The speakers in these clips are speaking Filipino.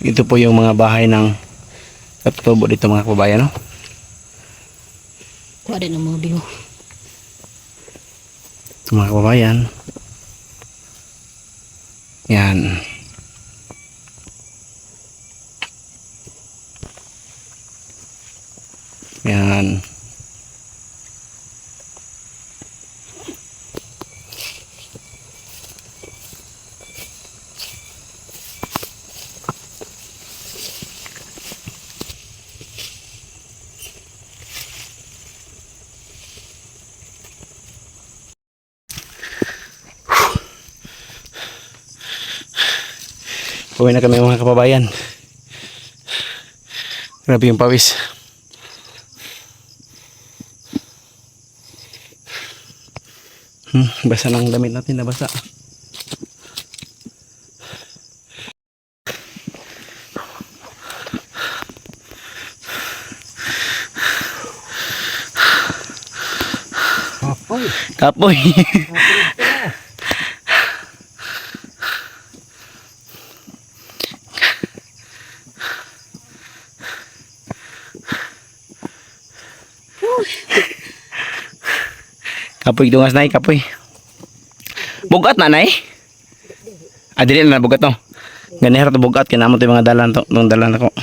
Ito po yung mga bahay ng katutubo dito mga kababayan. No? Kuha din ang mga view. Ito mga kababayan. Yan. Yan. Uwi na kami mga kababayan. Grabe yung pawis. Hmm, basa ng damit natin na basa. Apoy. Kapoy. Kapoy dungas na kapoy. Bugat na nay. Ah, na bugat to. Ganihar to bugat kinamo to yung mga dalan to, tong dalan ako.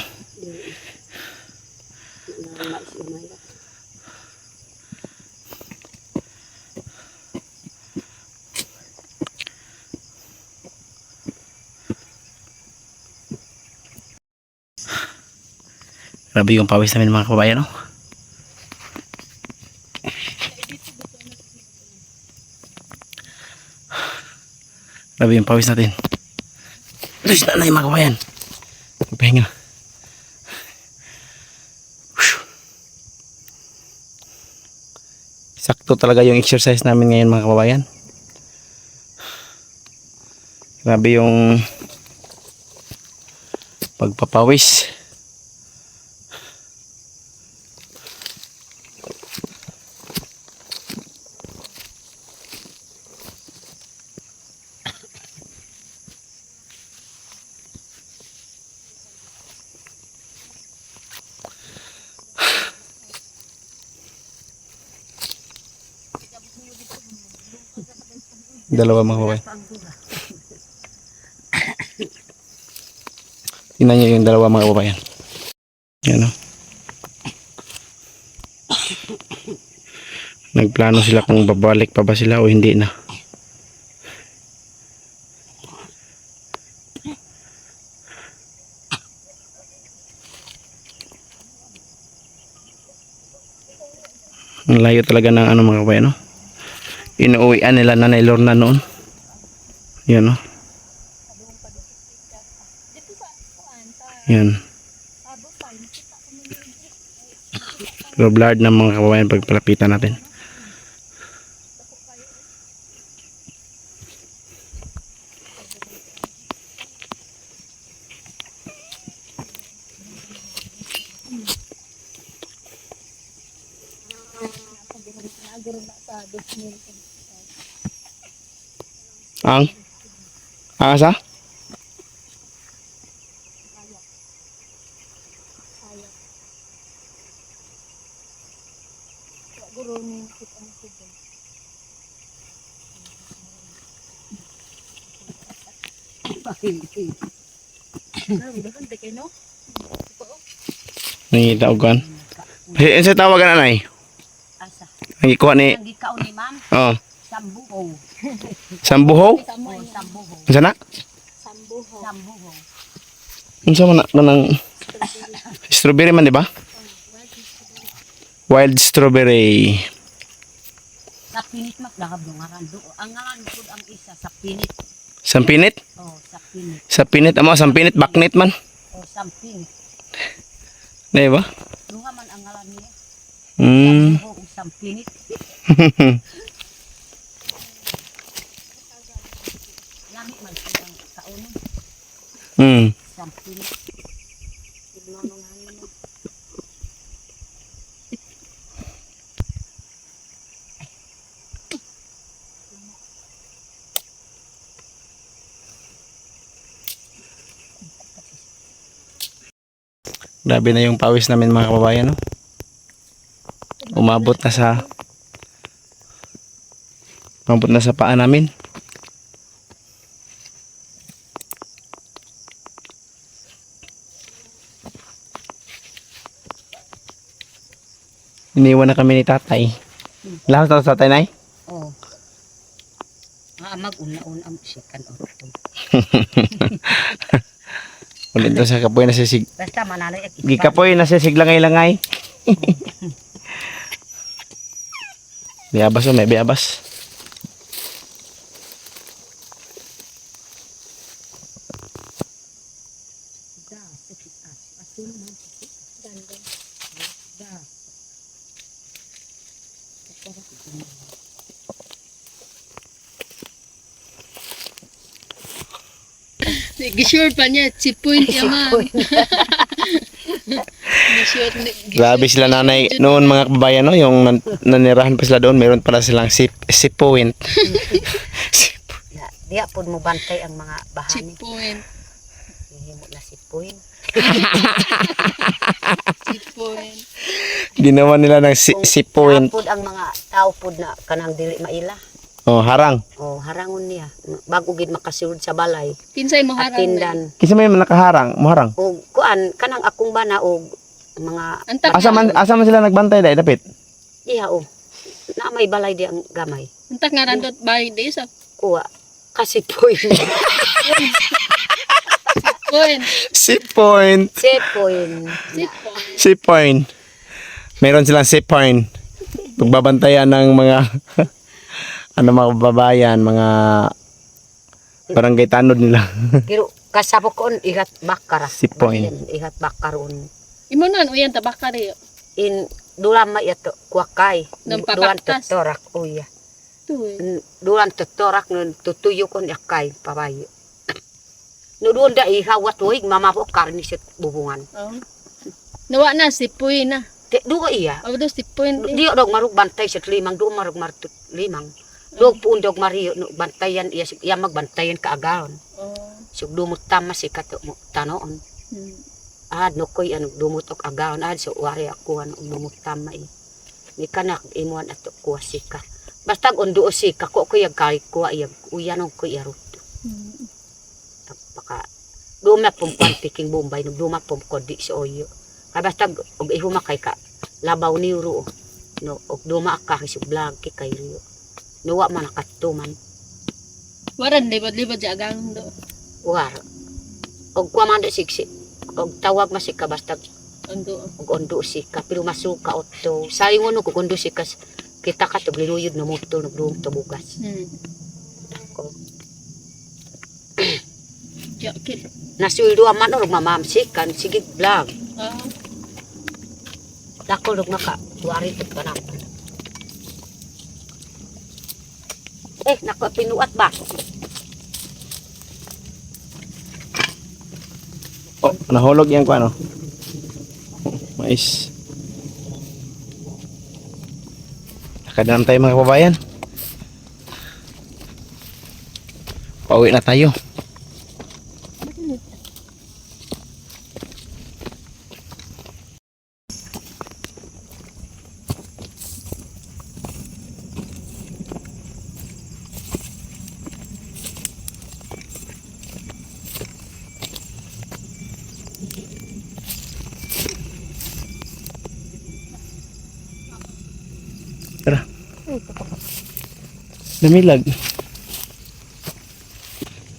Grabe yung pawis namin mga kababayan, no? Grabe yung pawis natin. Alis na na yung mga kababayan. Magpahinga. Sakto talaga yung exercise namin ngayon mga kababayan. Grabe yung pagpapawis. Dalawa mga kababayan. Tingnan niyo yung dalawa mga kababayan. Yan o. Nagplano sila kung babalik pa ba sila o hindi na. Ang layo talaga ng ano mga kababayan no? Inuuwian nila Nanay Lorna noon. Yan o. Yan. Pero blurred ng mga kababayan pagpalapitan natin. Ang? Ang asa? Nangita kan. Hey, sa tawagan anay? Asa. Ang ikuha ni Ang gikaw ni ma'am, oh, sambuho. Sambuho? Sambuho. Unsa na? Sambuho. Sambuho. Unsa man na kanang strawberry man di ba? Wild strawberry. Sa pinit mak dahab ng ngaran do. Ang ngaran ko ang isa sa pinit. Sampinit? Oh, sa pinit. Sa pinit amo sampinit baknit man. Oh, sa pinit. Di ba? Dunga man ang ngaran niya. Mm. Sambuho sa pinit. Lami man silang kaunon. Mm. Grabe na yung pawis namin mga kababayan, no? Umabot na sa Umabot na sa paa namin. Iniwan na kami ni tatay. Lahat na sa tatay, nay? Oh. Ah, mag-una-una mo siya kan orto. Ulit doon sa kapoy na sisig. Basta manalo ak Gikapoy na sisig langay-langay. Biabas o, may biabas. Da, sakit as. Asin man sakit. Ganda. Da. Gisure pa niya, si point niya ni Grabe sila nanay noon mga kababayan no, yung nan- nanirahan pa sila doon, meron pala silang sip, sip point. Sip- Ya, diya pud mo bantay ang mga si bahani. point. Hihimo na si Puin. Si point. Ginawa nila ng si, sip point. Pud ang mga tao pud na kanang dili maila. Oh, harang. Oh, harangon niya. Bago gid makasulod sa balay. Kinsay mo harang. Atindan. Kisa may nakaharang, muharang. O kuan kanang akong bana og mga Antak Asa man asa man sila nagbantay dai dapit. iya o. Na may balay di ang gamay. Antak nga randot bahay di sa Kuha. Kasi point. Sip point. si Puin. Si point. Sip point. Meron silang sip point. Pagbabantayan ng mga ano mga babayan, mga barangay tanod nila. Pero kasabok kon ihat bakara. Si Puin. Ihat bakaron. Imo nan uyan tabakari. In dulam ma yato kuakay. Dulan totorak. Uya. Dulan totorak nun tutuyo kon yakay pabayo. No doon da ihawat tuig mamabo karni sa bubungan. Oh. Nawa na si point na. Te dugo iya. Abo do si point. eh. Di dog marug bantay sa limang do marug martut limang. Dog puun dog mariyo no bantayan iya iya magbantayan ka agaon. Oh. So dumot tama si kato mo tanoon. Hmm. Ad no koy ano dumot og agaon ad so wari ako ano dumot tama i. Ni kanak imuan ato kuha sika. Basta undo sika ko ko yag kay kuha yag uyan og ko yarot. Hmm. Paka duma pum piking bombay no duma pum kodi si oyo. Kay basta og ihuma kay ka labaw ni ro. No og duma ka kay vlog kay kay Nuwa man nakatuman. Waran libad-libad sa agang do. War. Og kuha man do siksi. Og tawag man si ka basta Ando. og ondo si ka pero masuka otto. No kung ondo si kas kita ka to linuyod na motor no drum to bugas. Hmm. Ko. Jakit. Nasweldo man og mamamsikan sige vlog. Ah. Dako lug maka wari ito ka na. Eh, nako pinuat ba? Oh, nahulog yan ko ano. Mais. Nakadaan tayo mga kababayan. Pauwi na tayo. Damilag.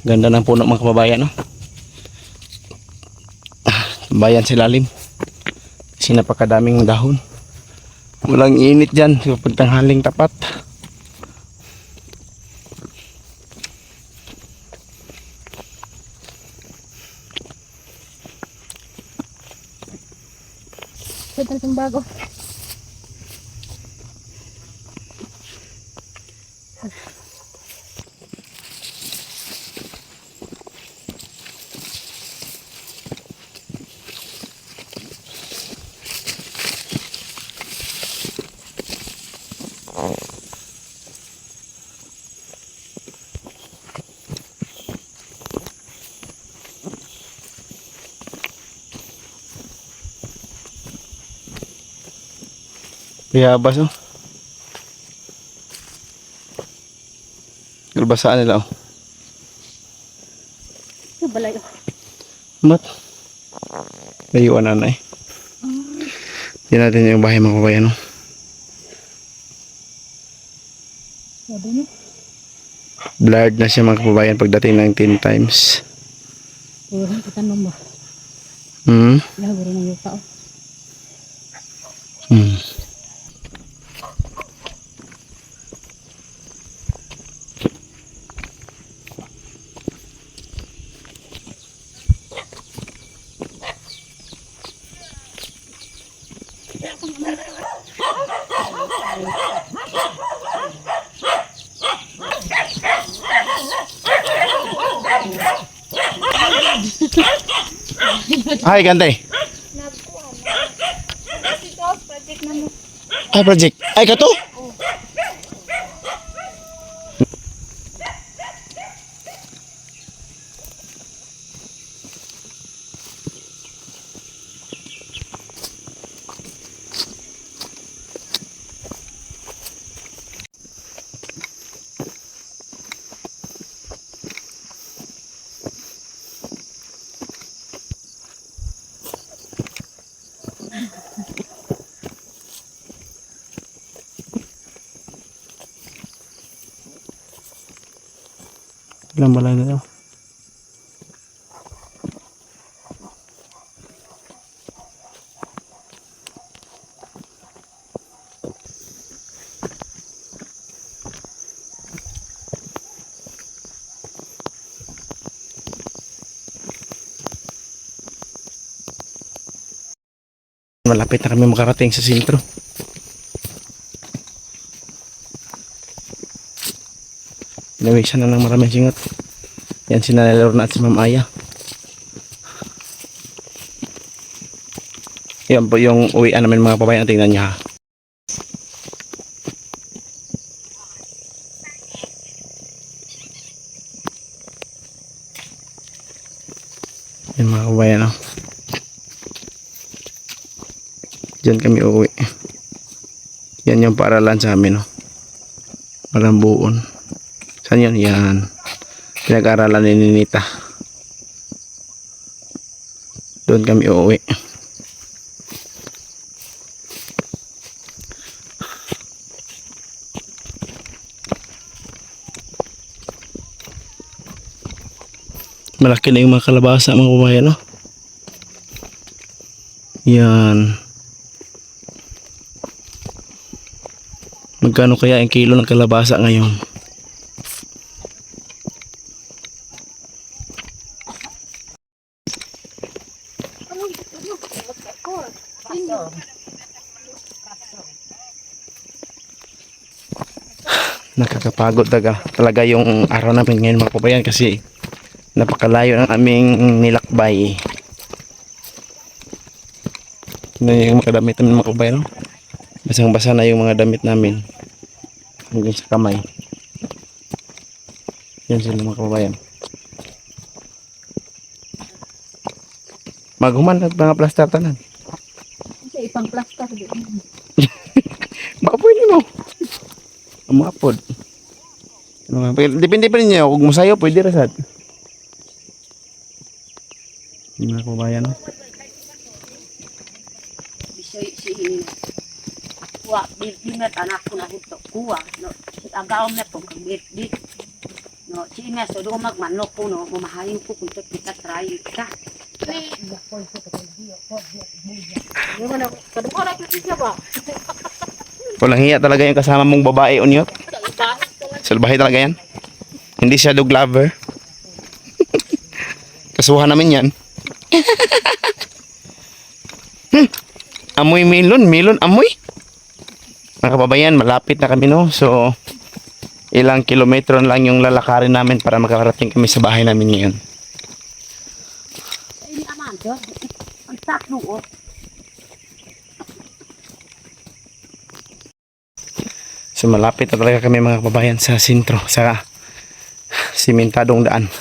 Ganda ng puno mga kababayan, no? Ah, Bayan sa lalim. Kasi napakadaming dahon. Walang init dyan kapag tanghaling tapat. Itong bago. Bayabas oh. Galbasaan nila oh. Ito balay. Mat. Layuan na na eh. Hindi natin yung bahay mga kabayan oh. Sabi niyo. Blurred na siya mga kababayan pagdating ng 10 times. Puro kita mo. Hmm. Laguro ng yuta. oh. Hmm. Ay, gantay. Ay, project. Ay, kato? Ilang balay na yun? Malapit na kami makarating sa sentro. Pinawisan na ng maraming singot. Yan si Nanay Lorna at si Ma'am Aya. Yan po yung uwian namin mga babayan. Tingnan niya ha. Yan mga kabayan oh. Diyan kami uuwi. Yan yung paaralan sa amin oh. Malambuon. Saan yun? Yan. Pinag-aralan ni Ninita. Doon kami uuwi. Malaki na yung mga kalabasa mga kabayan, no? Yan. Magkano kaya ang kilo ng kalabasa ngayon? Nakakapagod talaga, talaga yung araw namin ngayon mga kabayan kasi napakalayo ng aming nilakbay. Na yung mga damit namin mga kabayan? No? basang basa na yung mga damit namin. Hanggang sa kamay. Yan sila mga kabayan maghuman at mga plaster tanan Sa ipang plaster. di. baka pwede mo umapod Ano depende pa rin niya kung masayo pwede rasad yung mga kabayan no? Si di met anak ko na dito. Kuha, no. Si agaw met po bit. No, si ina so do magmanok ko no, mamahalin ko kung kita try ka. Yung ano, kadungko na kita ba? Walang hiya talaga yung kasama mong babae unyot salbahe talaga yan. Hindi siya dog lover. Kasuhan namin yan. Hmm, amoy milon milon amoy. Mga kababayan malapit na kami no? So ilang kilometro lang yung lalakarin namin para makarating kami sa bahay namin ngayon To. Ang sakno oh. So malapit na talaga kami mga kababayan sa sentro, sa simentadong daan.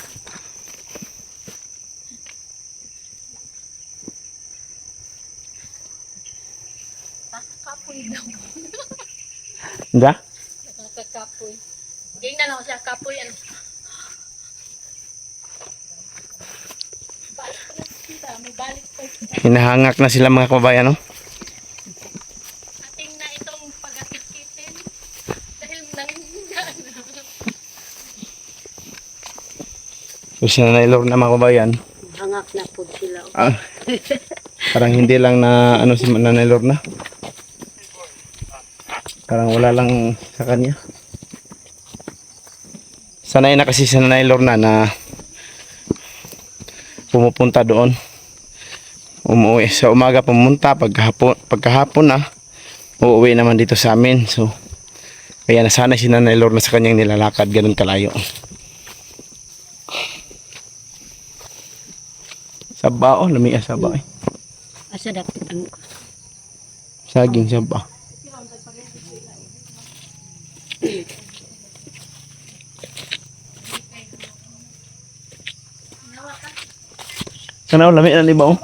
Hinahangak na sila mga kababayan, no? Ating na itong pag-atikitin. Dahil nanginginan. So, si Nanay Lorna mga kababayan, Hangak na po sila. ah, parang hindi lang na ano si Nanay Lorna. Parang wala lang sa kanya. Sanay na kasi si Nanay Lorna na pumupunta doon. Umuwi sa umaga pumunta, pagkahapon, pagkahapon na, uuwi naman dito sa amin. So, kaya nasanay si Nanay Lorna sa kanyang nilalakad ganun kalayo. Saba oh, lami saba eh. Asa dapat ang Saging saba. Sana oh, lami na libaw.